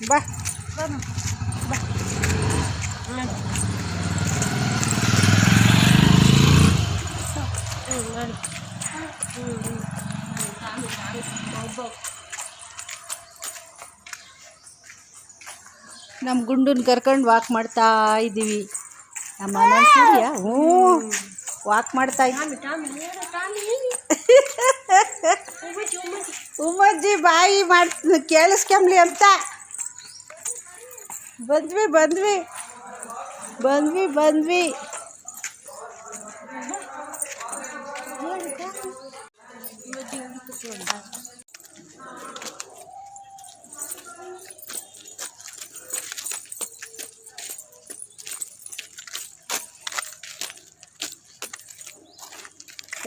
ಬಾ. ನಮ್ಮ ಗುಂಡನ್ ಕರ್ಕೊಂಡು ವಾಕ್ ಮಾಡ್ತಾ ಇದ್ದೀವಿ ನಮ್ಮ ಸೂರ್ಯ? ಹ್ಞೂ. ವಾಕ್ ಮಾಡ್ತಾ ಇದ್ದೀವಿ ಉಮ್ಮಜ್ಜಿ ಬಾಯಿ ಮಾಡ್ ಕೇಳಿಸ್ಕೊಂಬ್ಲಿ ಅಂತ. ಬಂದ್ವಿ ಬಂದ್ವಿ. ಬಂದ್ವಿ ಬಂದ್ವಿ.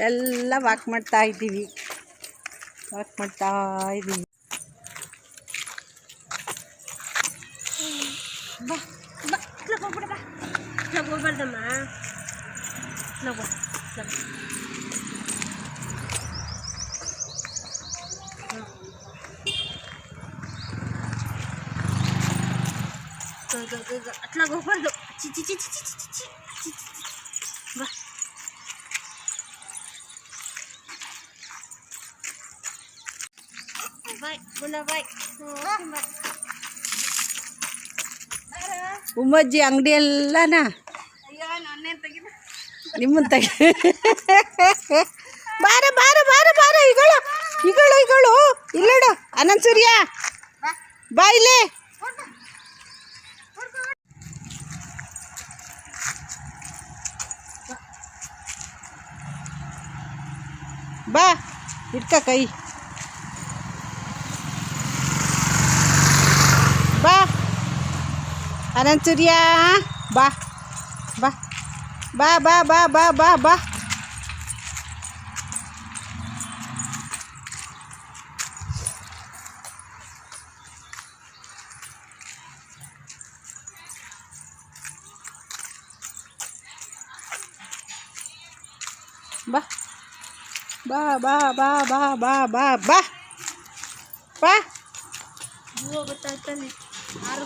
ಎಲ್ಲ ವಾಕ್ ಮಾಡ್ತಾ ಇದ್ದೀವಿ. ವಾಕ್ ಮಾಡ್ತಾ ಇದ್ದೀವಿ. Bon, bon, là, bon, là, bon, là, bon, bon, là, bon, là, là, bon, Bye, bye, bye, bye, bye. ಉಮ್ಮಜ್ಜಿ ಅಂಗಡಿ ಎಲ್ಲನಾ? ನಿಮ್ಮನ್ನ ತೆಗಿ ಬಾರ ಬಾರ ಬಾರ ಬಾರ ಇಗಳು ಇಗಳು ಇಗಳು ಇಲ್ಲಡ ಅನಂತ ಸೂರ್ಯ. ಬಾ ಬಾ, ಇಟ್ಕ ಕೈ ಬಾ ಅನಂತ ಸೂರ್ಯ ಬಾ ಬಾ ಬಾ ಬಾ ಬಾ ಬಾ ಬಾ ಬಾ ಬಾ ಬಾ ಬಾ ಬಾ ಬಾ ಬಾ ಬಾ ಬಾ ಬಾ ಹೂವು ಗೊತ್ತಾಯ್ತಾನೆ ಆರು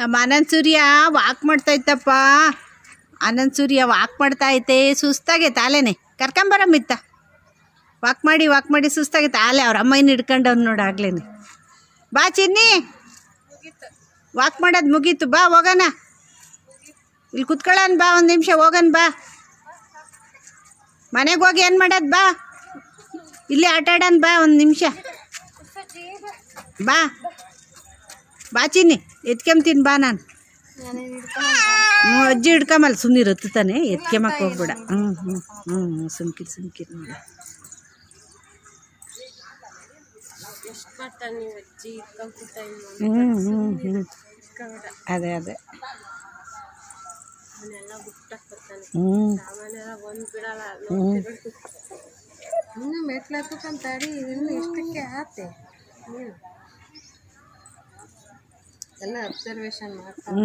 ನಮ್ಮ ಅನಂತ ಸೂರ್ಯ ವಾಕ್ ಮಾಡ್ತಾ ಇತ್ತಪ್ಪ ಅನಂತ ಸೂರ್ಯ ವಾಕ್ ಮಾಡ್ತಾ ಐತೆ ಸುಸ್ತಾಗೈತೆ ತಾಲೇನೆ ಕರ್ಕೊಂಬರಮ್ಮಿತ್ತ ವಾಕ್ ಮಾಡಿ ವಾಕ್ ಮಾಡಿ ಸುಸ್ತಾಗೆ ತಾಲೆ, ಅವ್ರ ಅಮ್ಮನ ನೋಡು ಆಗ್ಲೇನೆ. ಬಾ ಚಿನ್ನಿ. ವಾಕ್ ಮಾಡೋದು ಮುಗೀತು, ಬಾ ಹೋಗೋಣ. ಇಲ್ಲಿ ಕುತ್ಕೊಳ್ಳೋಣ ಬಾ, ಒಂದು ನಿಮಿಷ ಹೋಗೋಣ ಬಾ. ಮನೆಗೆ ಹೋಗಿ ಏನು ಮಾಡೋದು ಬಾ. ಇಲ್ಲಿ ಆಟ ಆಡೋಣ ಬಾ, ಒಂದು ನಿಮಿಷ. ಬಾ. ಬಾ ಚಿನ್ನಿ. ಎತ್ಕೊಂತೀನಿ ಬಾ ನಾನು. ಹ್ಞೂ ಅಜ್ಜಿ ಹಿಡ್ಕೊಂಬಲ್ಲ ಸುಮ್ಮನೆ ತಾನೆ ಎತ್ಕೊಂಬಕ್ಕೆ ಹೋಗ್ಬೇಡ. ಹ್ಞೂ ಹ್ಞೂ ಹ್ಞೂ ಹ್ಞೂ ಸುಮ್ಕಿರಿ ಸುಮ್ಕಿರಿ ನೋಡಿ. ಹ್ಞೂ ಹ್ಞೂ ಹ್ಞೂ ಅದೇ ಅದೇ. ಹ್ಞೂ ಹ್ಞೂ ಎಲ್ಲ ಅಬ್ಸರ್ವೇಷನ್ ಮಾಡ್ತಾರೆ